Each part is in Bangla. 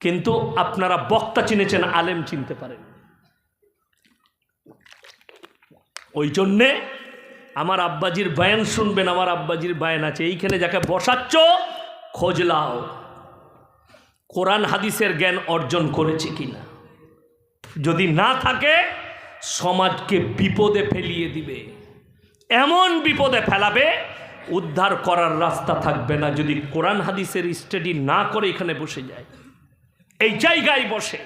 কিন্তু আপনারা বক্তা চিনেছেন, আলেম চিনতে পারেন। ওই জন্যে আমার আব্বাজির বায়ান শুনবেন, আমার আব্বাজির বায়ান আছে, এইখানে যাকে বসাচ্ছ, খোঁজ লাও কোরআন হাদিসের জ্ঞান অর্জন করেছে কিনা। যদি না থাকে, সমাজকে বিপদে ফেলিয়ে দিবে। এমন বিপদে ফেলাবে, উদ্ধার করার রাস্তা থাকবে না, যদি কোরআন হাদিসের স্টাডি না করে এখানে বসে যায়। এই জায়গায় বসে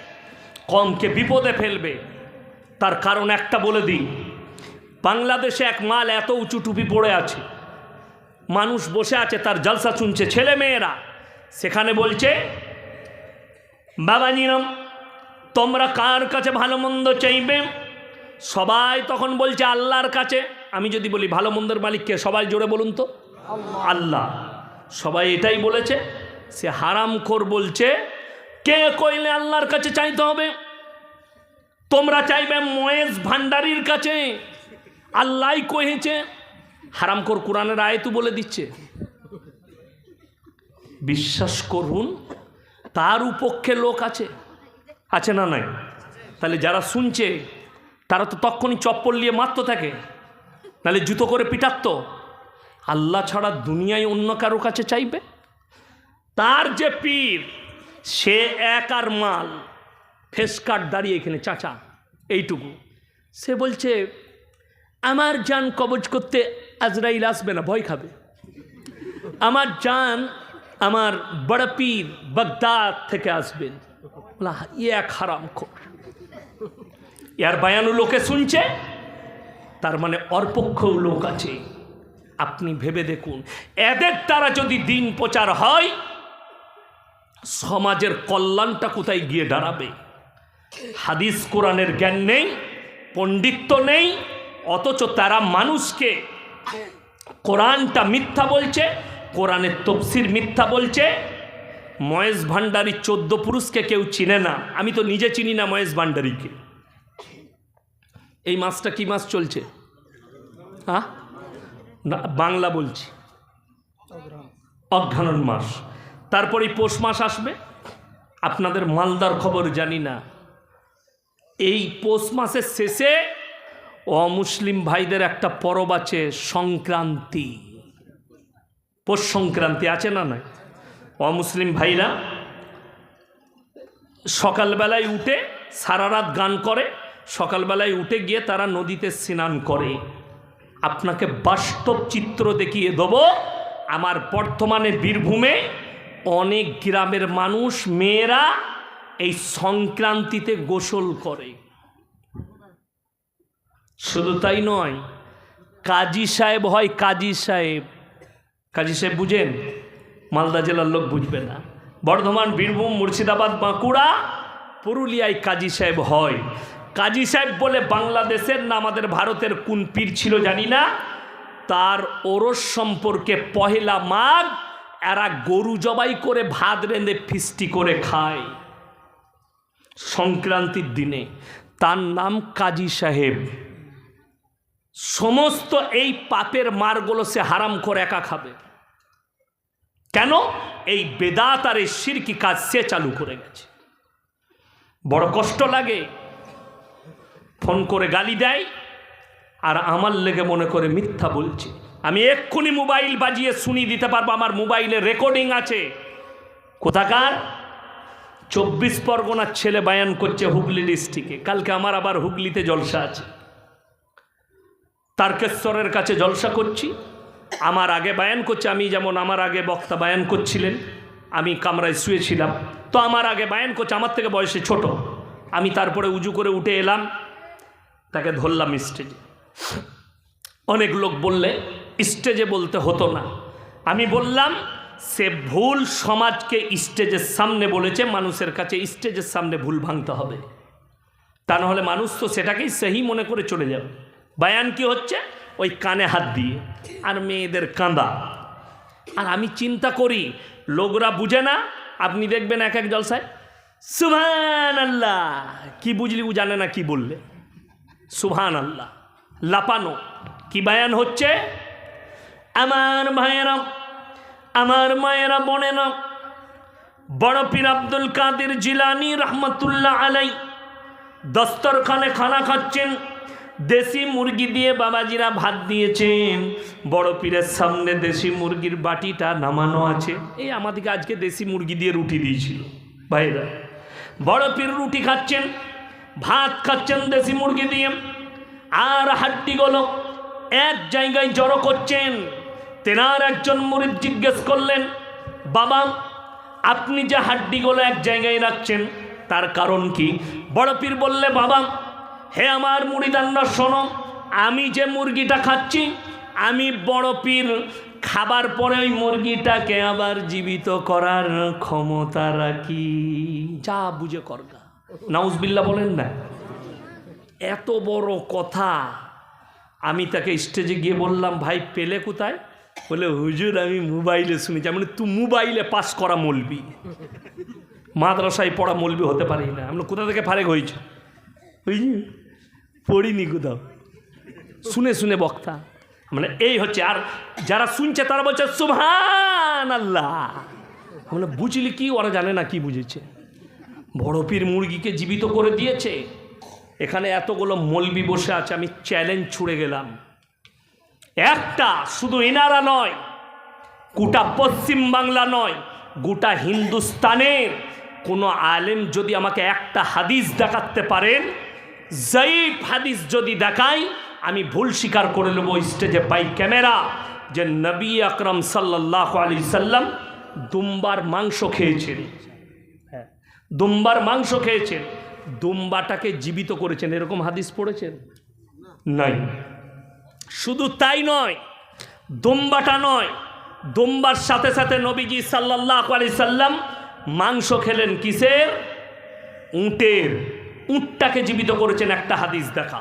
কমকে বিপদে ফেলবে তার কারণ একটা বলে দিই। বাংলাদেশে এক মাল এত উঁচু টুপি পড়ে আছে। মানুষ বসে আছে তার জলসা শুনছে ছেলে মেয়েরা সেখানে বলছে বাবা নিরম তোমরা কার কাছে ভালো মন্দ চাইবে? সবাই তখন বলছে আল্লাহর কাছে। আমি যদি বলি ভালো মন্দের মালিককে সবাই জোরে বলুন তো। আল্লাহ। সবাই এটাই বলেছে সে হারাম খোর বলছে কে কইলে আল্লাহর কাছে চাইতে হবে? তোমরা চাইবে ময়েজ ভান্ডারির কাছে। আল্লাহ কহেছে হারামখোর কোরআনের আয়তু বলে দিচ্ছে। বিশ্বাস করুন, তার উপক্ষে লোক আছে। আছে না নাই? তাহলে যারা শুনছে, তারা তো তখনই চপ্পল নিয়ে মারতে থাকে। তাহলে জুতো করে পিটাত আল্লাহ ছাড়া দুনিয়ায় অন্য কারও কাছে চাইবে? তার যে পীর সে এক আর মাল। ফেস কাট দাঁড়িয়ে এখানে, চাচা, এইটুকু। সে বলছে, আমার জান কবজ করতে আজরাইল আসবে না, ভয় খাবে। আমার জান আমার বড় পীর বাগদাদ থেকে আসবেন। এক হারাম খোর। ইয়ার বায়ানু লোকে শুনছে, তার মানে অর্পক্ষও লোক আছে। আপনি ভেবে দেখুন, এদের দ্বারা যদি দিন প্রচার হয় সমাজের কল্যাণটা কোথায় গিয়ে দাঁড়াবে? হাদিস, কোরআনের জ্ঞান নেই, পণ্ডিত্য নেই, অথচ তারা মানুষকে কোরআনটা মিথ্যা বলছে, কোরআনের তফসির মিথ্যা বলছে। মহেশ ভান্ডারী চোদ্দ পুরুষকে কেউ চিনে না। আমি তো নিজে চিনি না মহেশ ভান্ডারীকে। এই মাসটা কি মাস চলছে? হ্যাঁ? বাংলা বলছি। অঘ্রাণন মাস। তারপরে পৌষ মাস আসবে। আপনাদের মালদার খবর জানি না। এই পৌষ মাসের শেষে অমুসলিম ভাইদের একটা পরব আছে, সংক্রান্তি। পৌষ সংক্রান্তি আছে না নয় অমুসলিম ভাইরা সকালবেলায় উঠে সারা রাত গান করে, সকালবেলায় উঠে গিয়ে তারা নদীতে স্নান করে। আপনাকে বাস্তব চিত্র দেখিয়ে দেব। আমার বর্তমানে বীরভূমে অনেক গ্রামের মানুষ মেয়েরা এই সংক্রান্তিতে গোসল করে। শুধু তাই নয়, কাজী সাহেব হয় কাজী সাহেব। কাজী সাহেব বুঝেন, মালদা জেলার লোক বুঝবে না। বর্ধমান, বীরভূম, মুর্শিদাবাদ, বাঁকুড়া, পুরুলিয়ায় কাজী সাহেব হয়। কাজী সাহেব বলে বাংলাদেশের না, আমাদের ভারতের কোন পীর ছিল জানি না। তার ওরস সম্পর্কে পহেলা মাঘ এরা গরু জবাই করে, ভাত রেঁধে, ফিস্টি করে খায়। সংক্রান্তির দিনে তার নাম কাজী সাহেব। সমস্ত এই পাপের মারগুলো সে হারাম করে একা খাবে। কেন? এই বেদাত আর এই সিরকি কাজ সে চালু করে গেছে। বড় কষ্ট লাগে। ফোন করে গালি দেয়। আর আমার লেগে মনে করে মিথ্যা বলছে। আমি এক্ষুনি মোবাইল বাজিয়ে শুনিয়ে দিতে পারব, আমার মোবাইলে রেকর্ডিং আছে। কোথাকার? চব্বিশ পরগনার ছেলে বায়ান করছে হুগলি ডিস্ট্রিক্টে। কালকে আমার আবার হুগলিতে জলসা আছে। তারকেশ্বরের কাছে জলসা করছি। আমার আগে বায়ান করছে, আমি যেমন আমার আগে বক্তা বায়ান করছিলেন, আমি কামরায় শুয়েছিলাম। তো আমার আগে বায়ান করছে, আমার থেকে বয়সে ছোট। আমি তারপরে উজু করে উঠে এলাম, তাকে ধরলাম স্টেজে অনেক লোক বললে স্টেজে বলতে হতো না। আমি বললাম, সে ভুল সমাজকে স্টেজের সামনে বলেছে, মানুষের কাছে স্টেজের সামনে ভুল ভাঙতে হবে। তা নাহলে মানুষ তো সেটাকেই সেহি মনে করে চলে যাবে। বায়ান কি হচ্ছে? ওই কানে হাত দিয়ে। আর মেয়েদের কাঁদা। আর আমি চিন্তা করি, লোকরা বুঝে না, আপনি দেখবেন এক এক জলসায় সুভান আল্লাহ কি বুঝলি ও জানে না কি বললে। সুভান আল্লাহ লাপানো। কি বায়ান হচ্ছে? আমার ভাইয়েরা আমার মায়েরা বোনেরা, বড় পীর আব্দুল কাদের জিলানি রহমতুল্লাহ আলাই দস্তরখানে খানা খাচ্ছেন, দেশি মুরগি দিয়ে বাবাজিরা ভাত দিয়েছেন। বড় পীরের সামনে দেশি মুরগির বাটিটা নামানো আছে। এই আমাদেরকে আজকে দেশি মুরগি দিয়ে রুটি দিয়েছিল। ভাইরা বড় পীর রুটি খাচ্ছেন, ভাত খাচ্ছেন দেশি মুরগি দিয়ে, আর হাড্ডিগুলো এক জায়গায় জড়ো করছেন। তেনার একজন মুরিদ জিজ্ঞেস করলেন, বাবা, আপনি যে হাড্ডিগুলো এক জায়গায় রাখছেন, তার কারণ কি? বড় পীর বললে, বাবা, হে আমার মুড়িদান্না শোনো, আমি যে মুরগিটা খাচ্ছি, আমি বড় পীর, খাবার পরে ওই মুরগিটাকে আবার জীবিত করার ক্ষমতা রাখি। যা বুঝে করগা নাউজবিল্লা বলেন না। এত বড় কথা, আমি তাকে স্টেজে গিয়ে বললাম, ভাই, পেলে কোথায়? বলে হুজুর আমি মোবাইলে শুনেছি। বলি, তুই মোবাইলে পাস করা মলবি। মাদ্রাসায় পড়া মলবি হতে পারি না। আমি বলি, কোথা থেকে ফারেক হয়েছে বুঝলি পড়িনি কোথাও। শুনে শুনে বক্তা। মানে এই হচ্ছে আর যারা শুনছে তারা বলছে সুহান আল্লাহ মানে বুঝলি কি? ওরা জানে না কি বুঝেছে। বড় পীর মুরগিকে জীবিত করে দিয়েছে। এখানে এতগুলো মলবি বসে আছে আমি চ্যালেঞ্জ ছুড়ে গেলাম। একটা শুধু এনারা নয়, গোটা পশ্চিম বাংলা নয়, গোটা হিন্দুস্তানের কোনো আলেম যদি আমাকে একটা হাদিস দেখাতে পারেন, জয়ীফ হাদিস যদি দেখাই, আমি ভুল স্বীকার করে নেব স্টেজে বাই ক্যামেরা যে নবী আকরম সাল্লাহ আলি সাল্লাম দুম্বার মাংস খেয়েছেন। হ্যাঁ দুম্বার মাংস খেয়েছেন, দুম্বাটাকে জীবিত করেছেন, এরকম হাদিস পড়েছেন? নাই। শুধু তাই নয়, দোম্বাটা নয়, দোম্বার সাথে সাথে নবীজি সাল্লাহ আলি সাল্লাম মাংস খেলেন কিসের? উটের। উঁটটাকে জীবিত করেছেন একটা হাদিস দেখা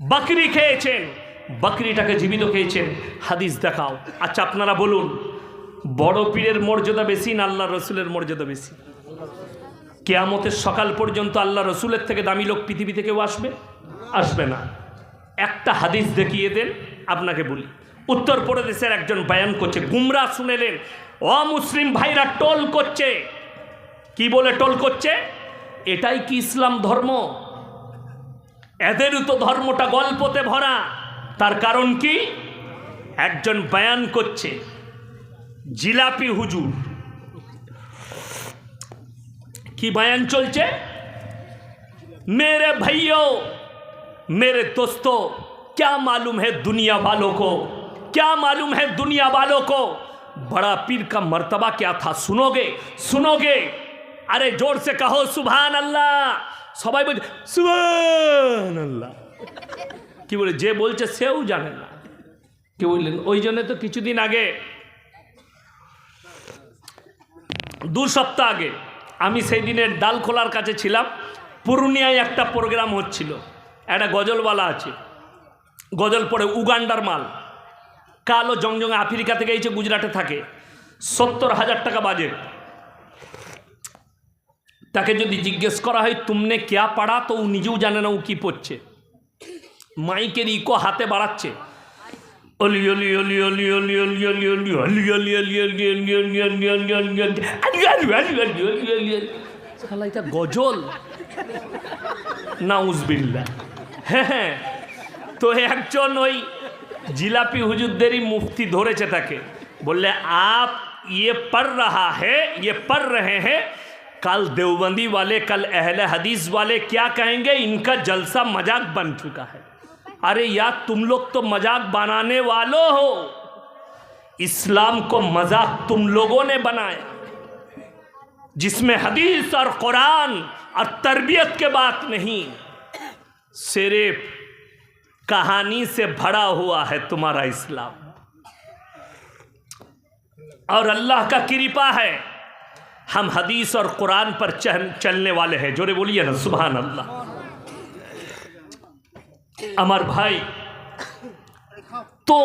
বাকরি খেয়েছেন, বাকরিটাকে জীবিত খেয়েছেন, হাদিস দেখাও। আচ্ছা আপনারা বলুন, বড় পীরের মর্যাদা বেশি না আল্লাহ রসুলের মর্যাদা বেশি? কেয়ামতের সকাল পর্যন্ত আল্লাহ রসুলের থেকে দামি লোক পৃথিবী কেউ আসবে? আসবে না। একটা হাদিস দেখিয়ে দেন, আপনাকে বলি। উত্তর প্রদেশের একজন বয়ান করছে, গুমরা শুনেলেন অমুসলিম ভাইরা টোল করছে। কি বলে টোল করছে? এটাই কি ইসলাম ধর্ম? এদেরও তো ধর্মটা গল্পতে ভরা। তার কারণ কি? একজন বয়ান করছে, জিলাপি হুজুর। কি বয়ান চলছে? মেরে ভাইও मेरे दोस्तों क्या मालूम है दुनिया वालों को क्या मालूम है दुनिया वालों को बड़ा पीर का मर्तबा क्या था सुनोगे सुनोगे अरे जोर से कहो सुभान अल्लाह সবাই বলছে সুবহান আল্লাহ কি বলে যে বলছে সেও জানে না কি বললেন ওই জন্য তো কিছুদিন আগে দু সপ্তাহ আগে আমি সেই দিনের ডালখোলার কাছে ছিলাম পুরুলিয়ায় একটা প্রোগ্রাম হচ্ছিল একটা গজলওয়ালা আছে গজল পড়ে উগান্ডার মাল কালো জংজং আফ্রিকা থেকে এসে গুজরাটে থাকে সত্তর হাজার টাকা বাজেট তাকে যদি জিজ্ঞেস করা হয় তুমনে ক্যা পাড়া তো ও নিজেও জানে না ও কী পড়ছে মাইকের ইকো হাতে বাড়াচ্ছে গজল নাউজবিল্লা হ্যাঁ হ্যাঁ তো একজন ওই জিলাপি হুজুরদেরই মুফতি ধরেছে তাকে বললে আপ ये पढ़ रहा है ये पढ़ रहे हैं कल देवबंदी वाले कल अहले हदीस वाले क्या कहेंगे इनका जलसा मजाक बन चुका है अरे यार तुम लोग तो मजाक बनाने वालों हो इस्लाम को मजाक तुम लोगों ने बनाया जिसमें हदीस और कुरान और तरबियत के बात नहीं सिर्फ़ कहानी से भरा हुआ है तुम्हारा इस्लाम। और अल्लाह का कृपा है, हम हदीस और कुरान पर चलने वाले हैं। जोरे बोलिए ना सुबहान अल्लाह अमर भाई तो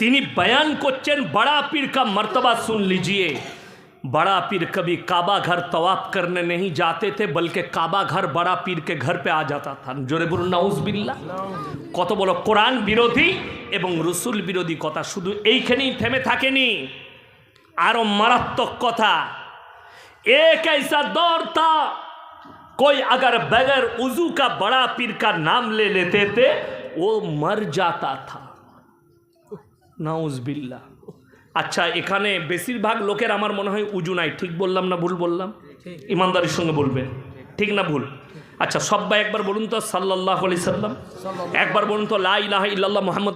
तिनी बयान को चैन बड़ा पीर का मर्तबा सुन लीजिए। बड़ा पीर कभी काबा घर तवाफ करने नहीं जाते थे बल्कि काबा घर बड़ा पीर के घर पे आ जाता था জোরে বলুন নাউজ বিল্লাহ কত বড় কোরআন বিরোধী এবং রসুল বিরোধী কথা শুধু এইখানেই থেমে থাকেনি आरो मारात्मक कथा एक ऐसा दौर था कोई अगर बगैर उजू का बड़ा पीर का नाम ले लेते थे वो मर जाता था নাউজবিল্লা আচ্ছা এখানে বেশিরভাগ লোকের আমার মনে হয় উজু নাই। ঠিক বললাম না ভুল বললাম? ইমানদারির সঙ্গে বলবে। ঠিক না ভুল? আচ্ছা সব্বাই একবার বলুন তো সাল্লাহ আলি সাল্লাম। একবার বলুন তো লাহ ইহ মোহাম্মদ